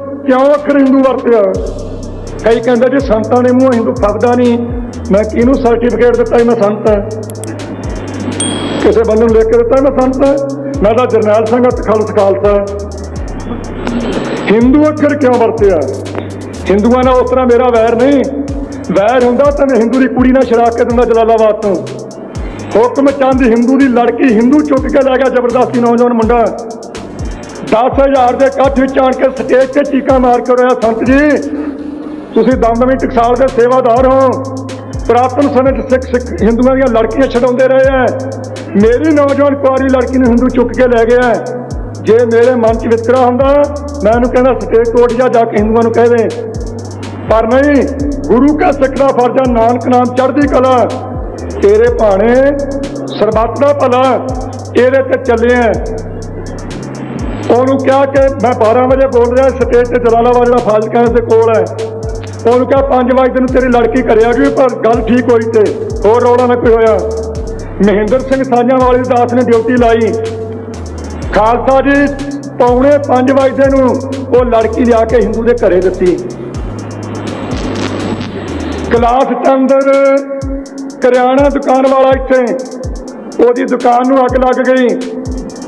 ਕਿਉਂ ਅੱਖਰ ਹਿੰਦੂ ਵਰਤਿਆ? ਕਈ ਕਹਿੰਦੇ ਜੀ ਸੰਤਾਂ ਨੇ ਮੂੰਹ ਹਿੰਦੂ ਫੱਬਦਾ ਨਹੀਂ। ਮੈਂ ਕਿਹਨੂੰ ਸਰਟੀਫਿਕੇਟ ਦਿੱਤਾ ਮੈਂ ਸੰਤ ਹਾਂ? ਕਿਸੇ ਬੰਦੇ ਨੂੰ ਲਿਖ ਕੇ ਦਿੱਤਾ ਮੈਂ ਸੰਤ ਹਾਂ? ਮੈਂ ਤਾਂ ਜਰਨੈਲ ਸਿੰਘ ਅਤੇ ਖਾਲਸਾ ਹਿੰਦੂ ਅੱਖਰ ਕਿਉਂ ਵਰਤਿਆ? ਹਿੰਦੂਆਂ ਨਾਲ ਉਸ ਤਰ੍ਹਾਂ ਮੇਰਾ ਵੈਰ ਨਹੀਂ। ਵੈਰ ਹੁੰਦਾ ਤਾਂ ਮੈਂ ਹਿੰਦੂ ਦੀ ਕੁੜੀ ਨਾਲ ਛੜਾ ਕੇ ਦਿੰਦਾ ਜਲਾਲਾਬਾਦ ਤੋਂ। ਹੁਕਮ ਚੰਦ ਹਿੰਦੂ ਦੀ ਲੜਕੀ ਹਿੰਦੂ ਚੁੱਕ ਕੇ ਲੈ ਗਿਆ ਜ਼ਬਰਦਸਤੀ ਨੌਜਵਾਨ ਮੁੰਡਾ। 10000 ਦੇ ਇਕੱਠ ਵਿੱਚ ਆਣ ਕੇ ਸਟੇਜ ਤੇ ਚੀਕਾਂ ਮਾਰ ਕੇ ਰੋਇਆ ਸੰਤ ਜੀ। ਤੁਸੀਂ ਦਮਦਮੀ ਟਕਸਾਲ ਦੇ ਸੇਵਾਦਾਰ ਹੋ। ਪ੍ਰਾਤਨ ਸਮੇਂ 'ਚ ਸਿੱਖ ਸਿੱਖ ਹਿੰਦੂਆਂ ਦੀਆਂ ਲੜਕੀਆਂ ਛਡਾਉਂਦੇ ਰਹੇ ਐ। ਮੇਰੀ ਨੌਜਵਾਨ ਕੁਆਰੀ ਲੜਕੀ ਨੂੰ ਹਿੰਦੂ ਚੁੱਕ ਕੇ ਲੈ ਗਿਆ ਜੇ ਮੇਰੇ ਮਨ 'ਚ ਵਿਤਕਰਾ ਹੁੰਦਾ, ਮੈਂ ਉਹਨੂੰ ਕਹਿੰਦਾ, ਸਟੇਜ ਕੋਟ ਜਾ ਜਾ ਕੇ ਹਿੰਦੂਆਂ ਨੂੰ ਕਹਿ ਦੇ। ਪਰ ਨਹੀਂ, ਗੁਰੂ ਕਾ ਸਿੱਖ ਦਾ ਫਰਜ਼ ਨਾਨਕ ਨਾਮ ਚੜ੍ਹਦੀ ਕਲਾ। ਤੇਰੇ ਭਾਣੇ ਸਰਬੱਤ ਦਾ ਭਲਾ ਇਹਦੇ ਤੇ ਚੱਲੇ ਆ ਉਹਨੂੰ ਕਿਹਾ ਕਿ ਮੈਂ 12 ਵਜੇ ਬੋਲ ਰਿਹਾ, ਸਟੇਜ ਤੇ ਜਲਾਲਾਬਾਦ ਜਿਹੜਾ ਫਾਜ਼ਿਲਕਾ ਦੇ ਕੋਲ ਹੈ। ਉਹਨੂੰ ਕਿਹਾ 5 ਵਜੇ ਨੂੰ ਤੇਰੀ ਲੜਕੀ ਕਰਿਆ ਗਈ ਪਰ ਗੱਲ ਠੀਕ ਹੋਈ ਤੇ ਹੋਰ ਰੌਲਾ ਨਾ ਕੋਈ ਹੋਇਆ। ਮਹਿੰਦਰ ਸਿੰਘ ਸਾਂਝਾਂ ਵਾਲੀ ਦਾਸ ਨੇ ਡਿਊਟੀ ਲਾਈ। ਖਾਲਸਾ ਜੀ ਪੌਣੇ 5 ਵਜੇ ਨੂੰ ਉਹ ਲੜਕੀ ਲਿਆ ਕੇ ਹਿੰਦੂ ਦੇ ਘਰੇ ਦਿੱਤੀ। ਕਲਾਸ ਚੰਦਰ ਕਰਿਆਣਾ ਦੁਕਾਨ ਵਾਲਾ ਇੱਥੇ, ਉਹਦੀ ਦੁਕਾਨ ਨੂੰ ਅੱਗ ਲੱਗ ਗਈ।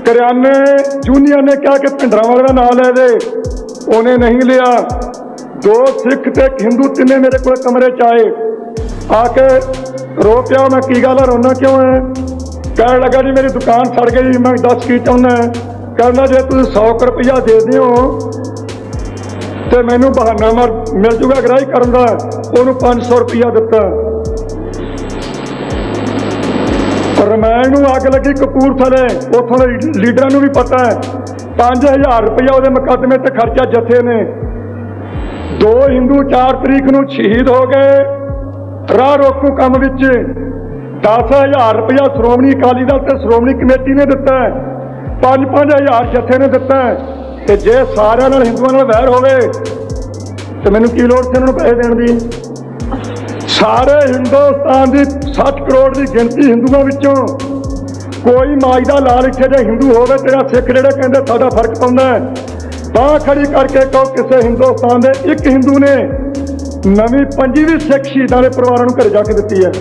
ਕਰਿਆਨੇ ਜੂਨੀਅਰ ਨੇ ਕਿਹਾ ਕਿ ਭਿੰਡਰਾਂ ਵਾਲੇ ਦਾ ਨਾਮ ਲੈ ਦੇ। ਉਹਨੇ ਨਹੀਂ ਲਿਆ। ਦੋ ਸਿੱਖ ਤੇ ਇੱਕ ਹਿੰਦੂ ਤਿੰਨੇ ਮੇਰੇ ਕੋਲ ਕਮਰੇ ਚ ਆਏ। ਆ ਕੇ ਰੋ ਪਿਆ ਮੈਂ ਕੀ ਗੱਲ ਆ ਰੋਣਾ ਕਿਉਂ ਹੈ ਕਹਿਣ ਲੱਗਾ ਜੀ, ਮੇਰੀ ਦੁਕਾਨ ਸੜ ਗਈ, ਮੈਂ ਦੱਸ ਕੀ ਚਾਹੁੰਦਾ ਕਹਿੰਦਾ ਜੇ ਤੁਸੀਂ 100 ਕੁ ਰੁਪਇਆ ਦੇ ਦਿਓ ਤੇ ਮੈਨੂੰ ਬਹਾਨਾ ਮਾਰ ਮਿਲ ਜੂਗਾ ਗ੍ਰਾਹੀ ਕਰਨ ਦਾ। ਉਹਨੂੰ 500 ਰੁਪਇਆ ਦਿੱਤਾ। ਰਮਾਇਣ ਨੂੰ ਅੱਗ ਲੱਗੀ ਕਪੂਰਥਲੇ। ਉੱਥੋਂ ਦੇ ਲੀਡਰਾਂ ਨੂੰ ਵੀ ਪਤਾ ਹੈ। 5000 ਰੁਪਇਆ ਉਹਦੇ ਮੁਕੱਦਮੇ ਤੇ ਖਰਚਾ ਜਥੇ ਨੇ। ਦੋ ਹਿੰਦੂ 4 ਤਰੀਕ ਨੂੰ ਸ਼ਹੀਦ ਹੋ ਗਏ। ਰਾਹ ਰੋਕੂ ਕੰਮ ਵਿੱਚ। 10000 ਰੁਪਇਆ ਸ਼੍ਰੋਮਣੀ ਅਕਾਲੀ ਦਲ ਤੇ ਸ਼੍ਰੋਮਣੀ ਕਮੇਟੀ ਨੇ ਦਿੱਤਾ ਹੈ। 5-5000 ਜਥੇ ਨੇ ਦਿੱਤਾ ਹੈ। ਤੇ ਜੇ ਸਾਰਿਆਂ ਨਾਲ ਹਿੰਦੂਆਂ ਨਾਲ ਵੈਰ ਹੋਵੇ, ਤੇ ਮੈਨੂੰ ਕੀ ਲੋੜ ਸੀ ਉਹਨਾਂ ਨੂੰ ਪੈਸੇ ਦੇਣ ਦੀ? ਸਾਰੇ ਹਿੰਦੁਸਤਾਨ ਦੀ 60 ਕਰੋੜ ਦੀ ਗਿਣਤੀ ਹਿੰਦੂਆਂ ਵਿੱਚੋਂ। ਕੋਈ ਮਾਜ ਦਾ ਲਾਲ ਇੱਥੇ ਜੇ ਹਿੰਦੂ ਹੋਵੇ, ਤੇਰਾ ਸਿੱਖ ਜਿਹੜੇ ਕਹਿੰਦੇ ਸਾਡਾ ਫ਼ਰਕ ਪਾਉਂਦਾ ਤਾਂ ਖੜੀ ਕਰਕੇ ਕਹੋ ਕਿਸੇ ਹਿੰਦੁਸਤਾਨ ਦੇ ਇੱਕ ਹਿੰਦੂ ਨੇ ਨਵੀਂ ਪੰਜੀਵੀਂ ਸਿੱਖ ਸ਼ਹੀਦਾਂ ਦੇ ਪਰਿਵਾਰਾਂ ਨੂੰ ਘਰੇ ਜਾ ਕੇ ਦਿੱਤੀ ਹੈ।